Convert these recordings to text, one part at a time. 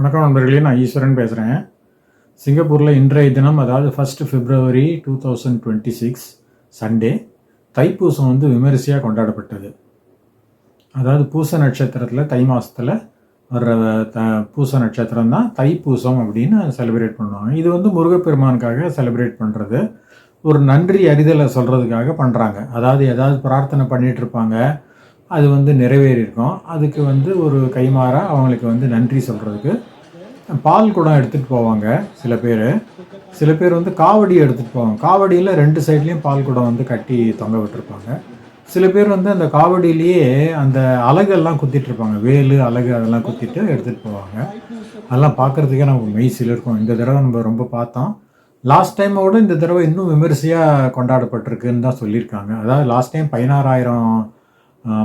வணக்கம் நண்பர்களே நான் ஈஸ்வரன் பேசுகிறேன் சிங்கப்பூரில் இன்றைய தினம் அதாவது first February two thousand twenty six Sunday Thaipusam வந்து விமரிசையாக கொண்டாடப்பட்டது. அதாவது பூச நட்சத்திரத்தில் தை மாதத்தில் வர்ற த பூச நட்சத்திரம் தான் தைப்பூசம் அப்படின்னு செலிப்ரேட் பண்ணுவாங்க. இது வந்து முருகப்பெருமானுக்காக செலிப்ரேட் பண்ணுறது ஒரு நன்றி அறிதலை சொல்கிறதுக்காக பண்ணுறாங்க அதாவது ஏதாவது பிரார்த்தனை பண்ணிகிட்டு இருப்பாங்க. அது வந்து நிறைவேறியிருக்கும். அதுக்கு வந்து ஒரு கைமாற அவங்களுக்கு வந்து நன்றி சொல்கிறதுக்கு பால் குடம் எடுத்துகிட்டு போவாங்க சில பேர். சில பேர் வந்து காவடி எடுத்துகிட்டு போவாங்க. காவடியில் ரெண்டு சைட்லேயும் பால் குடம் வந்து கட்டி தொங்க விட்டுருப்பாங்க. சில பேர் வந்து அந்த காவடியிலேயே அந்த அலகெல்லாம் குத்திட்டு இருப்பாங்க. வேலு அலகு அதெல்லாம் குத்திட்டு எடுத்துகிட்டு போவாங்க. அதெல்லாம் பார்க்குறதுக்கே நமக்கு மெய் சிலிருக்கும். இந்த தடவை நம்ம ரொம்ப பார்த்தோம். லாஸ்ட் டைமோட இந்த தடவை இன்னும் விமரிசையாக கொண்டாடப்பட்டிருக்குன்னு தான் சொல்லியிருக்காங்க. அதாவது லாஸ்ட் டைம் பதினாறாயிரம்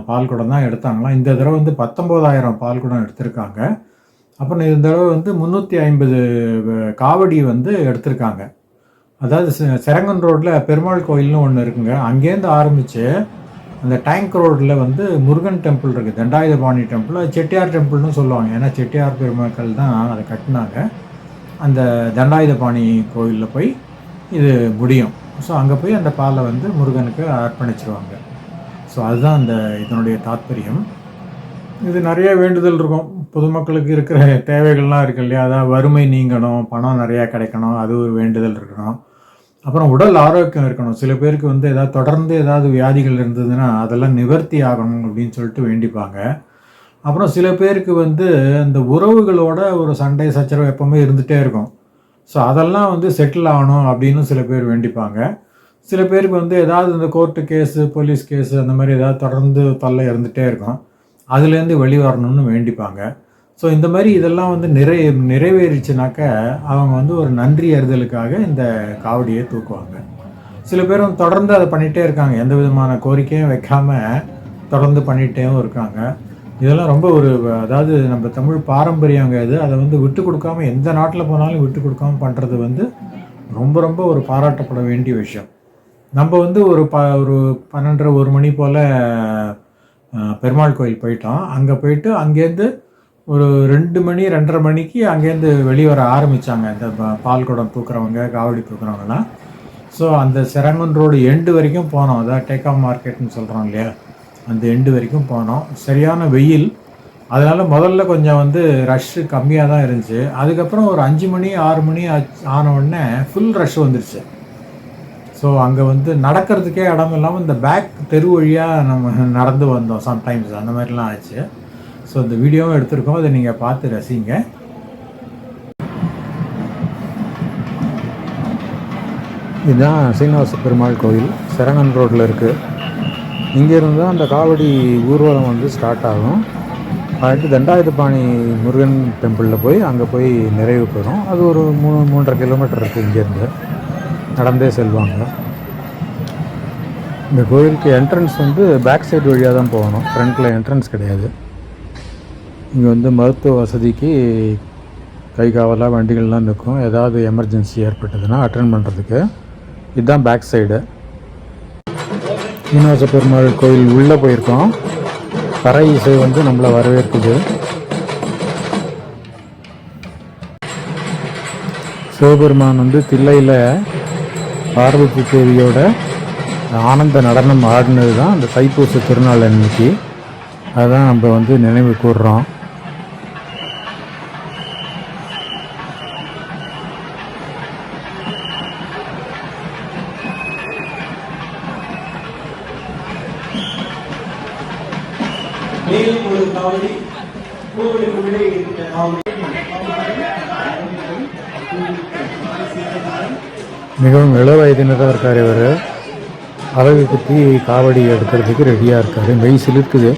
பால் குடம் தான் எடுத்தாங்களாம். இந்த தடவை வந்து பத்தொம்போதாயிரம் பால் குடம் எடுத்திருக்காங்க. அப்புறம் இந்த தடவை வந்து முந்நூற்றி ஐம்பது காவடி வந்து எடுத்திருக்காங்க. அதாவது செரங்கன் ரோட்டில் பெருமாள் கோயில்னு ஒன்று இருக்குங்க. அங்கேருந்து ஆரம்பித்து அந்த டேங்க் ரோட்டில் வந்து முருகன் டெம்பிள் இருக்குது தண்டாயுதபாணி டெம்பிள் அது செட்டியார் டெம்பிள்னு சொல்லுவாங்க. ஏன்னா செட்டியார் பெருமக்கள் தான் அதை கட்டினாங்க. அந்த தண்டாயுதபாணி கோயிலில் போய் இது முடியும். ஸோ அங்கே போய் அந்த பாலை வந்து முருகனுக்கு அர்ப்பணிச்சிருவாங்க. ஸோ அதுதான் அந்த இதனுடைய தாத்பரியம். இது நிறைய வேண்டுதல் இருக்கும். பொதுமக்களுக்கு இருக்கிற தேவைகள்லாம் இருக்கு இல்லையா? அதான் வறுமை நீங்கணும் பணம் நிறையா கிடைக்கணும் அது ஒரு வேண்டுதல் இருக்கணும். அப்புறம் உடல் ஆரோக்கியம் இருக்கணும். சில பேருக்கு வந்து ஏதாவது தொடர்ந்து ஏதாவது வியாதிகள் இருந்ததுன்னா அதெல்லாம் நிவர்த்தி ஆகணும் அப்படின்னு சொல்லிட்டு வேண்டிப்பாங்க. அப்புறம் சில பேருக்கு வந்து இந்த உறவுகளோட ஒரு சண்டை சச்சரவு எப்பவுமே இருந்துகிட்டே இருக்கும். ஸோ அதெல்லாம் வந்து செட்டில் ஆகணும் அப்படின்னு சில பேர் வேண்டிப்பாங்க. சில பேருக்கு வந்து ஏதாவது இந்த கோர்ட்டு கேஸு போலீஸ் கேஸு அந்த மாதிரி ஏதாவது தொடர்ந்து தொல்லை இருந்துகிட்டே இருக்கும். அதுலேருந்து வெளிவரணும்னு வேண்டிப்பாங்க. ஸோ இந்த மாதிரி இதெல்லாம் வந்து நிறை நிறைவேறிச்சுனாக்க அவங்க வந்து ஒரு நன்றி அறிதலுக்காக இந்த காவடியை தூக்குவாங்க. சில பேரும் தொடர்ந்து அதை பண்ணிகிட்டே இருக்காங்க. எந்த விதமான கோரிக்கையும் வைக்காமல் தொடர்ந்து பண்ணிகிட்டேவும் இருக்காங்க. இதெல்லாம் ரொம்ப ஒரு அதாவது நம்ம தமிழ் பாரம்பரியங்க இது. அதை வந்து விட்டு கொடுக்காம எந்த நாட்டில் போனாலும் விட்டு கொடுக்காம பண்ணுறது வந்து ரொம்ப ரொம்ப ஒரு பாராட்டப்பட வேண்டிய விஷயம். நம்ம வந்து ஒரு ப ஒரு பன்னெண்டரை ஒரு மணி போல் பெருமாள் கோயில் போயிட்டோம். அங்கே போயிட்டு அங்கேருந்து ஒரு ரெண்டு மணி ரெண்டரை மணிக்கு அங்கேருந்து வெளியே வர ஆரம்பித்தாங்க இந்த பால்குடம் பால் குடம் தூக்குறவங்க காவடி தூக்குறவங்கலாம். ஸோ அந்த செரங்கன் ரோடு எண்டு வரைக்கும் போனோம். அதான் டேக் ஆஃப் மார்க்கெட்னு சொல்கிறோம் இல்லையா? அந்த எண்டு வரைக்கும் போனோம். சரியான வெயில். அதனால் முதல்ல கொஞ்சம் வந்து ரஷ்ஷு கம்மியாக தான் இருந்துச்சு. அதுக்கப்புறம் ஒரு அஞ்சு மணி ஆறு மணி ஆச்சு- ஆன உடனே ஃபுல் ரஷ் வந்துருச்சு. ஸோ அங்கே வந்து நடக்கிறதுக்கே இடம் இல்லாமல் இந்த பேக் தெரு வழியாக நம்ம நடந்து வந்தோம் சம்டைம்ஸ் அந்த மாதிரிலாம் ஆச்சு. ஸோ இந்த வீடியோவும் எடுத்திருக்கோம். அதை நீங்கள் பார்த்து ரசிங்க. இதுதான் சீனிவாச பெருமாள் கோயில். சரணன் ரோட்டில் இருக்குது இங்கேருந்து தான் அந்த காவடி ஊர்வலம் வந்து ஸ்டார்ட் ஆகும். அடுத்து தண்டாயுதபாணி முருகன் டெம்பிளில் போய் அங்கே போய் நிறைவு பெறும். அது ஒரு மூணு மூன்றரை கிலோமீட்டர் இருக்குது இங்கேருந்து. நடந்தே செல்வாங்க. இந்த கோயிலுக்கு என்ட்ரன்ஸ் வந்து பேக் சைடு வழியாக தான் போகணும். ஃப்ரண்ட்டில் என்ட்ரன்ஸ் கிடையாது. இங்கே வந்து மருத்துவ வசதிக்கு கை காவலாக வண்டிகள்லாம் நிற்கும். ஏதாவது எமர்ஜென்சி ஏற்பட்டதுன்னா அட்டன் பண்ணுறதுக்கு இதுதான் பேக் சைடு சீனிவாச பெருமாள் கோயில் உள்ளே போயிருக்கோம். பறை இசை வந்து நம்மளை வரவேற்குது. சிவபெருமான் வந்து தில்லையில் பார்வதி தேவியோட ஆனந்த நடனம் ஆடினது தான் அந்த தைப்பூச திருநாள் அன்னைக்கு. அதான் நம்ம வந்து நினைவு கூர்றோம் மேலும் ஒரு காவடி கோவிலுக்கு உள்ளே இருக்கிற காவடி மிகவும் சின்னதாக இருக்கார் இவர். அழகு குத்தி காவடி எடுக்கிறதுக்கு ரெடியாக இருக்கார். மெய் சிலிர்க்குது.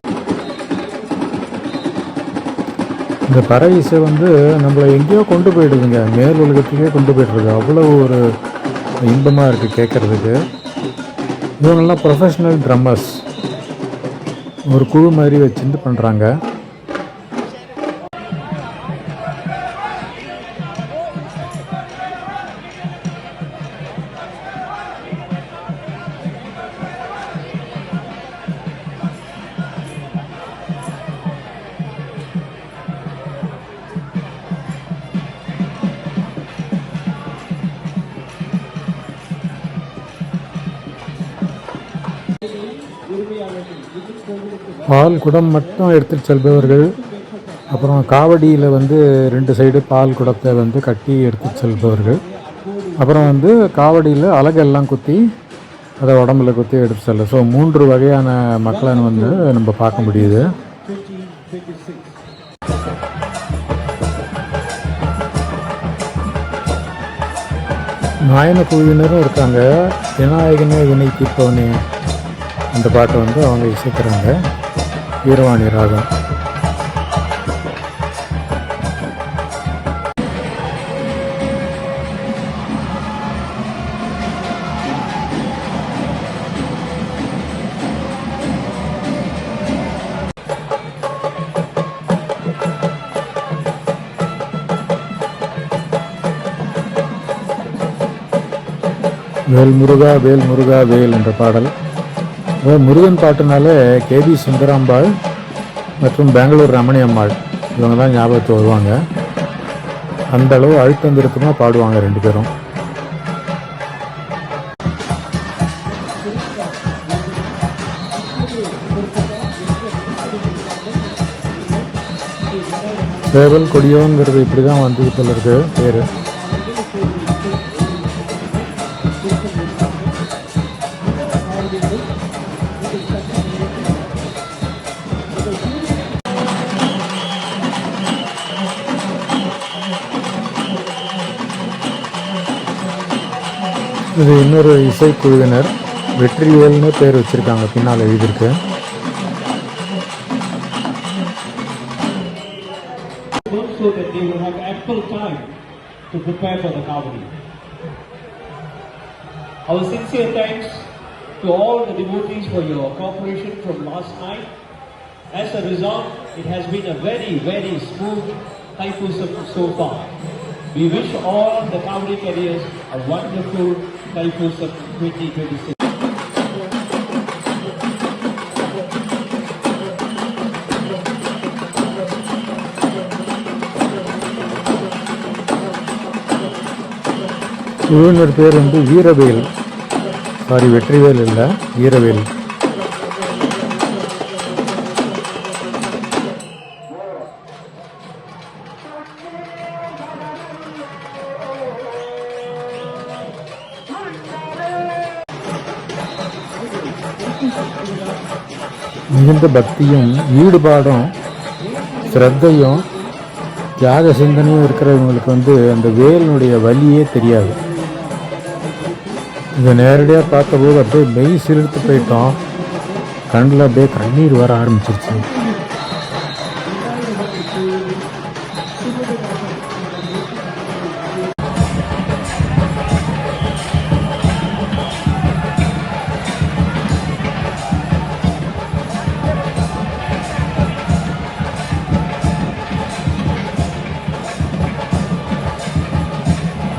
இந்த பறவை இசை வந்து நம்மளை எங்கேயோ கொண்டு போயிடுதுங்க. மேல் உலகத்துக்கே கொண்டு போயிடுறது. அவ்வளோ ஒரு இன்பமாக இருக்குது கேட்குறதுக்கு இவங்கெல்லாம் ப்ரொஃபஷ்னல் ட்ரம்மர்ஸ் ஒரு குழு மாதிரி வச்சுட்டு பண்ணுறாங்க குடம் மட்டும் எடுத்துட்டு செல்பவர்கள். அப்புறம் காவடியில் வந்து ரெண்டு சைடு பால் குடத்தை வந்து கட்டி எடுத்துட்டு செல்பவர்கள். அப்புறம் வந்து காவடியில் அலகெல்லாம் குத்தி அதை உடம்புல குத்தி எடுத்து செல்ல. ஸோ மூன்று வகையான மக்களை வந்து நம்ம பார்க்க முடியுது. நாயன குழுவினரும் இருக்காங்க. விநாயகனே வினை தீர்ப்பவனே. அந்த பாட்டை வந்து அவங்க இசைக்கிறாங்க. வீரவாணி ராகம் வேல் முருகா வேல் முருகா வேல் என்ற பாடல். முருகன் பாட்டுனாலே கேபி சுந்தராம்பாள் மற்றும் பெங்களூர் ரமணி அம்மாள். இவங்க தான் ஞாபகத்துக்கு வருவாங்க. அந்த அளவு அழுத்தம் திருத்தமாக பாடுவாங்க ரெண்டு பேரும். சேவல் கொடியோங்கிறது இப்படி தான் வந்து போல இருக்கு பேர். இது இன்னொரு இசைக்குழுவினர் வெற்றிவேல்னு பேர் வச்சிருக்காங்க பின்னால் எழுதியிருக்கு so that they will have ample time to prepare for the Kavadi. Our sincere thanks to all the devotees for your cooperation from last night. As a result, it has been a very, very smooth Thaipusam so far. We wish all the Kavadi carriers a wonderful Thaipusam 2026. இவனோட பேர் வந்து வீரவேல் sorry Vetrivel இல்லை வீரவேல் மிகுந்த பக்தியும் ஈடுபாடும் சிரத்தையும் தியாக சிந்தனையும் இருக்கிறவங்களுக்கு வந்து அந்த வேலினுடைய வலியே தெரியாது. இதை நேரடியாக பார்த்தபோது அப்படியே மெய் சிலிர்த்து போயிட்டோம். கண்ணில் அப்படியே கண்ணீர் வர ஆரம்பிச்சிருச்சு.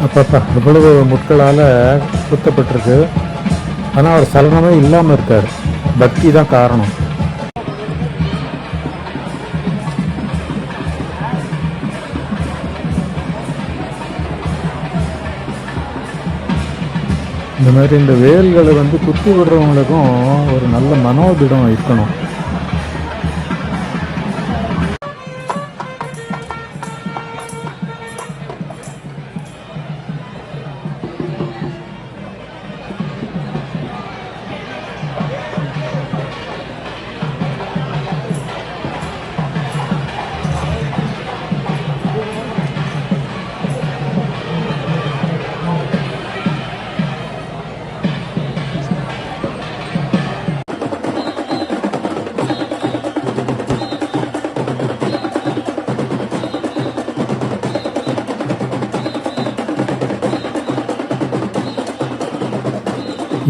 அப்பப்பா இவ்வளவு முட்களால் குத்தப்பட்டிருக்கு. ஆனால் அவர் சலனமே இல்லாமல் இருக்கார். பக்தி தான் காரணம். இந்த மாதிரி இந்த வேல்களை வந்து குத்தி விடுறவங்களுக்கும் ஒரு நல்ல மனோதிடம் இருக்கணும்.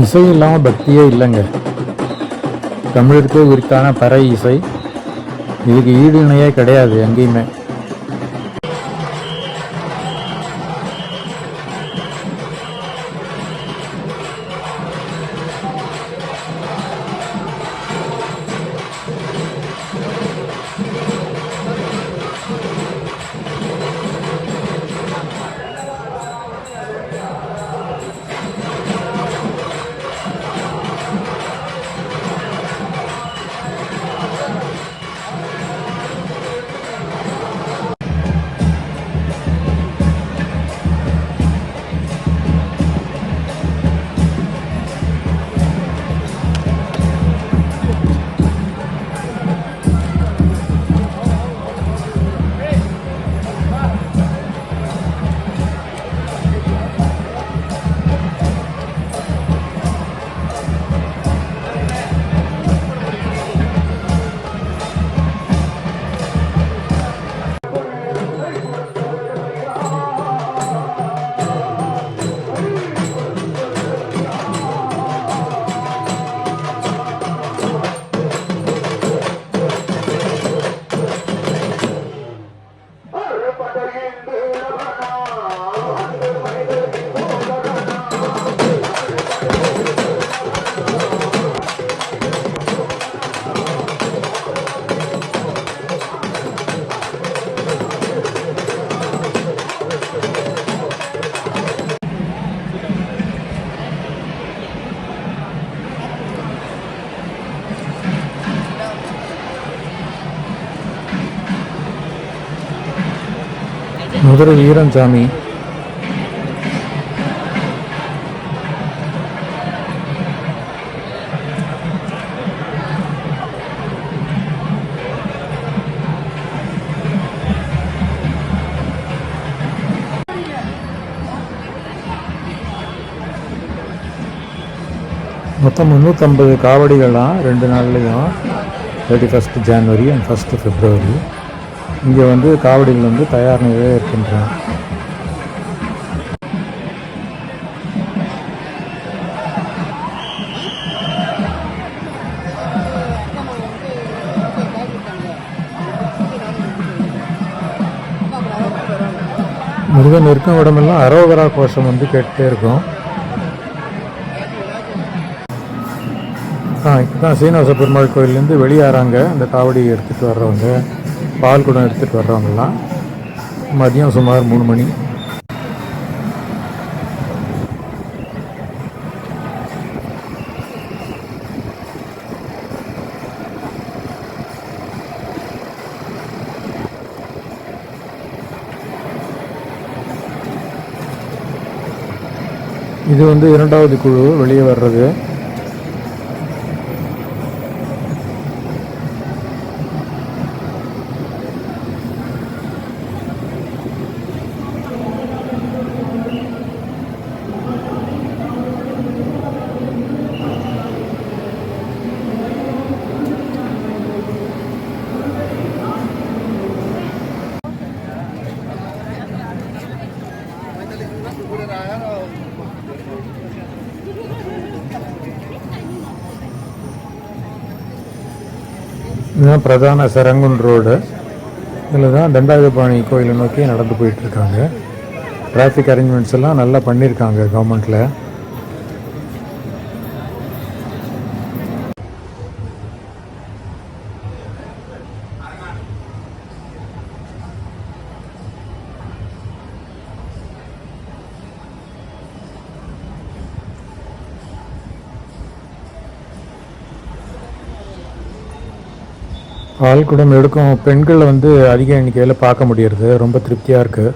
இசை இல்லாமல் பக்தியே இல்லைங்க. தமிழருக்கு உரித்தான பறை இசை. இதுக்கு ஈடு இணையே கிடையாது எங்கேயுமே. மதுரை வீரன் சாமி. மொத்தம் முந்நூற்றம்பது காவடிகள்லாம் ரெண்டு நாள்லேயும் thirty first January and first February இங்கே வந்து காவடிகள் வந்து தயார் நிலையில் இருக்கின்றன முருகன் இருக்கும் உடம்பெல்லாம் அரோகரா கோஷம் வந்து கேட்டுட்டே இருக்கும். ஆ இப்போ தான் சீனிவாச பெருமாள் கோயிலேருந்து வெளியேறாங்க. அந்த காவடி எடுத்துகிட்டு வர்றவங்க. பால் குடம் எடுத்துகிட்டு வர்றவங்கலாம் மதியம் சுமார் மூணு மணி. இது வந்து இரண்டாவது குழு வெளியே வர்றது. இதுதான் பிரதான சரங்குன் ரோடு. இதில் தான் தண்டாயுதபாணி கோயிலை நோக்கி நடந்து போயிட்டுருக்காங்க டிராஃபிக் அரேஞ்ச்மெண்ட்ஸ் எல்லாம் நல்லா பண்ணியிருக்காங்க கவர்மெண்ட்டில் பால் குடம் எடுக்கும் பெண்களை வந்து அதிக எண்ணிக்கையில் பார்க்க முடியறது. ரொம்ப திருப்தியாக இருக்குது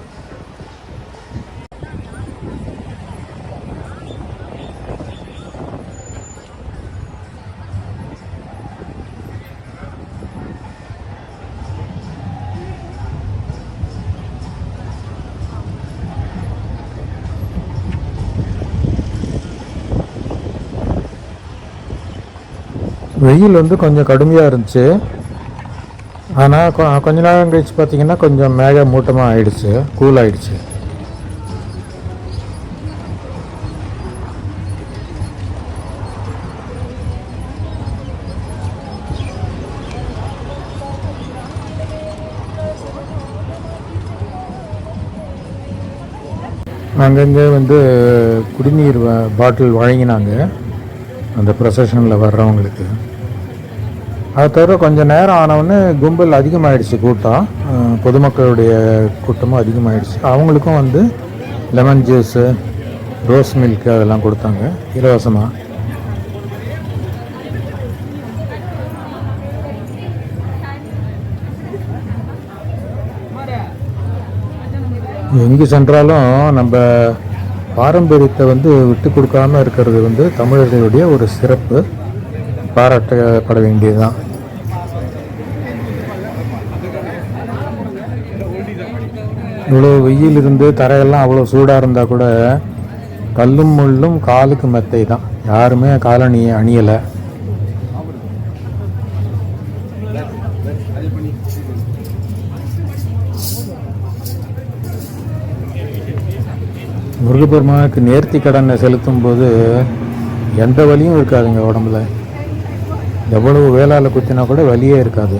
வெயில் வந்து கொஞ்சம் கடுமையாக இருந்துச்சு. ஆனால் கொ கொஞ்ச நேரம் கழிச்சு பார்த்தீங்கன்னா கொஞ்சம் மேக மூட்டமாக ஆயிடுச்சு கூல் ஆயிடுச்சு. அங்கங்கே வந்து குடிநீர் வ- பாட்டில் வழங்கினாங்க அந்த ப்ரொசஷனில் வர்றவங்களுக்கு. அது தவிர கொஞ்சம் நேரம் ஆனவுடனே கும்பல் அதிகமாகிடுச்சு கூட்டம். பொதுமக்களுடைய கூட்டமும் அதிகமாகிடுச்சு அவங்களுக்கும் வந்து லெமன் ஜூஸு ரோஸ் மில்க் அதெல்லாம் கொடுத்தாங்க. இலவசமாக எங்கே சென்றாலும் நம்ம பாரம்பரியத்தை வந்து விட்டு கொடுக்காமல் இருக்கிறது வந்து தமிழர்களுடைய ஒரு சிறப்பு. பாராட்டப்பட வேண்டியதுதான். இவ்வளோ வெயில் இருந்து தரையெல்லாம் அவ்வளோ சூடாக இருந்தால் கூட கல்லும் முள்ளும் காலுக்கு மெத்தை தான் யாருமே காலணி அணியலை. முருகப்பெருமானுக்கு நேர்த்தி கடனை செலுத்தும் போது எந்த வலியும் இருக்காதுங்க உடம்புல. எவ்வளவு வேளால குத்தினா கூட வலியே இருக்காது.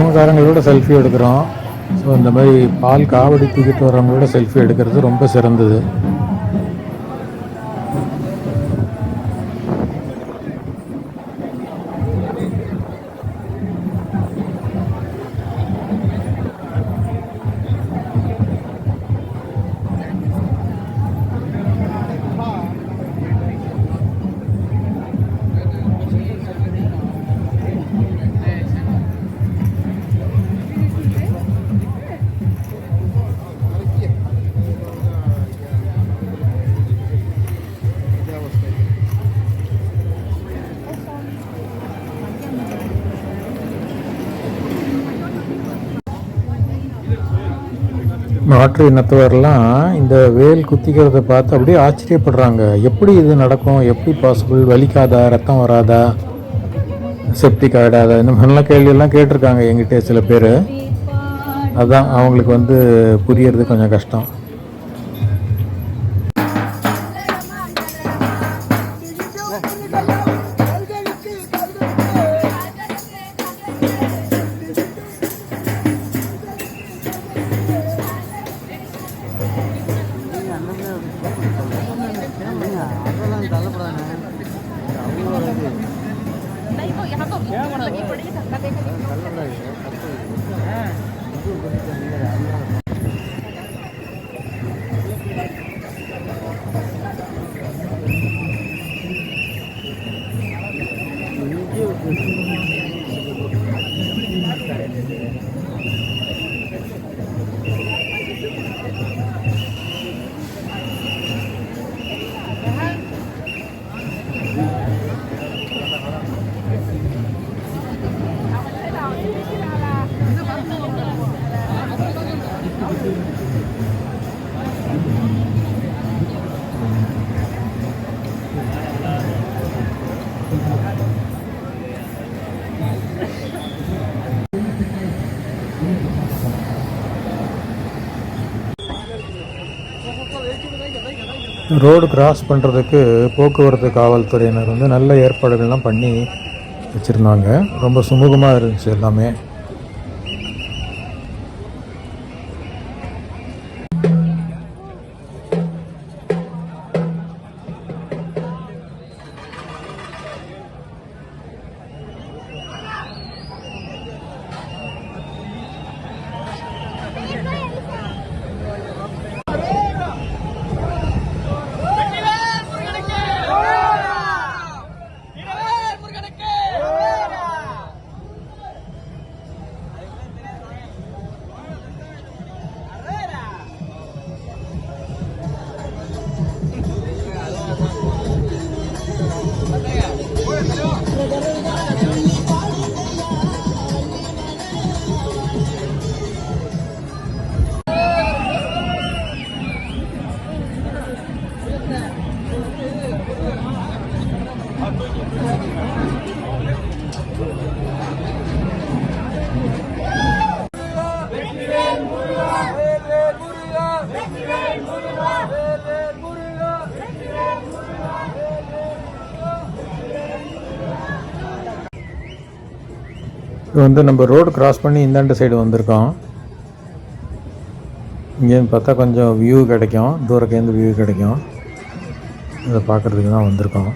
சினிமாக்காரங்களோட செல்ஃபி எடுக்கிறோம். ஸோ இந்த மாதிரி பால் காவடி தூக்கிட்டு வரவங்களோட செல்ஃபி எடுக்கிறது ரொம்ப சிறந்தது. மாற்று இனத்தவரெல்லாம் இந்த வேல் குத்திக்கிறத பார்த்து அப்படியே ஆச்சரியப்படுறாங்க. எப்படி இது நடக்கும்? எப்படி பாசிபிள் வலிக்காதா? ரத்தம் வராதா? செப்டிக் ஆகிடாதா இந்த மாதிரிலாம் கேள்வியெல்லாம் கேட்டிருக்காங்க எங்கிட்ட சில பேர். அதுதான் அவங்களுக்கு வந்து புரியறது கொஞ்சம் கஷ்டம். ரோடு கிராஸ் பண்ணுறதுக்கு போக்குவரத்து காவல்துறையினர் வந்து நல்ல ஏற்பாடுகள்லாம் பண்ணி வச்சுருந்தாங்க. ரொம்ப சுமூகமாக இருந்துச்சு எல்லாமே. வந்து நம்ம ரோடு கிராஸ் பண்ணி இந்தாண்ட சைடு வந்திருக்கோம். இங்கேருந்து பார்த்தா கொஞ்சம் வியூ கிடைக்கும். தூரக்கேந்து வியூ கிடைக்கும். இதை பார்க்குறதுக்கு தான் வந்திருக்கோம்.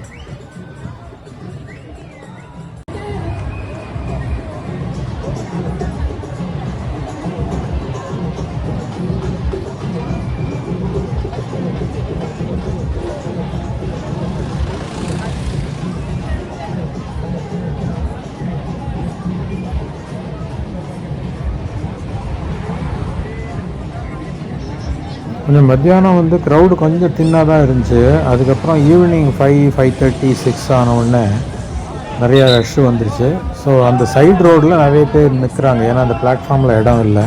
கொஞ்சம் மத்தியானம் வந்து க்ரௌடு கொஞ்சம் தின்னாக தான் இருந்துச்சு. அதுக்கப்புறம் evening five five thirty six ஆன உடனே நிறையா ரஷ்ஷு வந்துருச்சு. ஸோ அந்த சைடு ரோடில் நிறைய பேர் நிற்கிறாங்க ஏன்னா அந்த பிளாட்ஃபார்மில் இடம் இல்லை.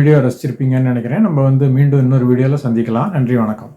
வீடியோ ரசிச்சிருப்பீங்கன்னு நினைக்கிறேன். நம்ம வந்து மீண்டும் இன்னொரு வீடியோவில் சந்திக்கலாம். நன்றி வணக்கம்.